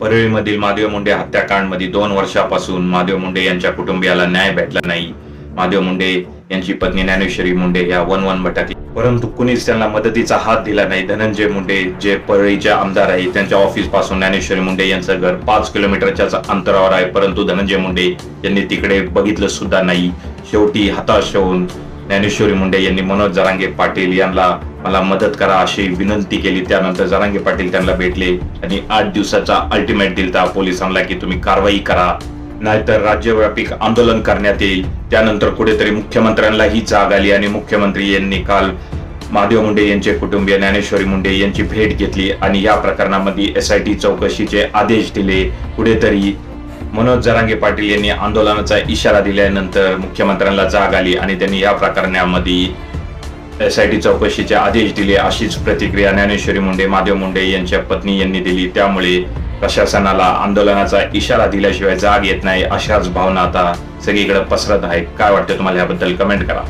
परळीमधील महादेव मुंडे हत्याकांडमध्ये दोन वर्षापासून महादेव मुंडे यांच्या कुटुंबियाला न्याय भेटला नाही. महादेव मुंडे यांची पत्नी ज्ञानेश्वरी मुंडे या वन वन भटाकली परंतु कुणीच त्यांना मदतीचा हात दिला नाही. धनंजय मुंडे जे परळीचे आमदार आहेत त्यांच्या ऑफिसपासून ज्ञानेश्वरी मुंडे यांचं घर पाच किलोमीटरच्या अंतरावर आहे. परंतु धनंजय मुंडे यांनी तिकडे बघितलं सुद्धा नाही. शेवटी हताश होऊन ज्ञानेश्वरी मुंडे यांनी मनोज जरांगे पाटील यांना मला मदत करा अशी विनंती केली. त्यानंतर जरांगे पाटील त्यांना भेटले आणि आठ दिवसाचा अल्टिमेट दिलता पोलिसांना की तुम्ही कारवाई करा. नाहीतर राज्यव्यापी आंदोलन करण्यात येईल. त्यानंतर कुठेतरी मुख्यमंत्र्यांनाही जाग आली आणि मुख्यमंत्री यांनी काल महादेव मुंडे यांचे कुटुंबीय ज्ञानेश्वरी मुंडे यांची भेट घेतली आणि या प्रकरणामध्ये एस आय टी चौकशीचे आदेश दिले. कुठेतरी मनोज जरांगे पाटील यांनी आंदोलनाचा इशारा दिल्यानंतर मुख्यमंत्र्यांना जाग आली आणि त्यांनी या प्रकरणामध्ये एस आय टी चौकशीचे आदेश दिले अशीच प्रतिक्रिया ज्ञानेश्वरी मुंडे महादेव मुंडे यांच्या पत्नी यांनी दिली. त्यामुळे प्रशासनाला आंदोलनाचा इशारा दिल्याशिवाय जाग येत नाही अशाच भावना आता सगळीकडे पसरत आहेत. काय वाटतं तुम्हाला याबद्दल कमेंट करा.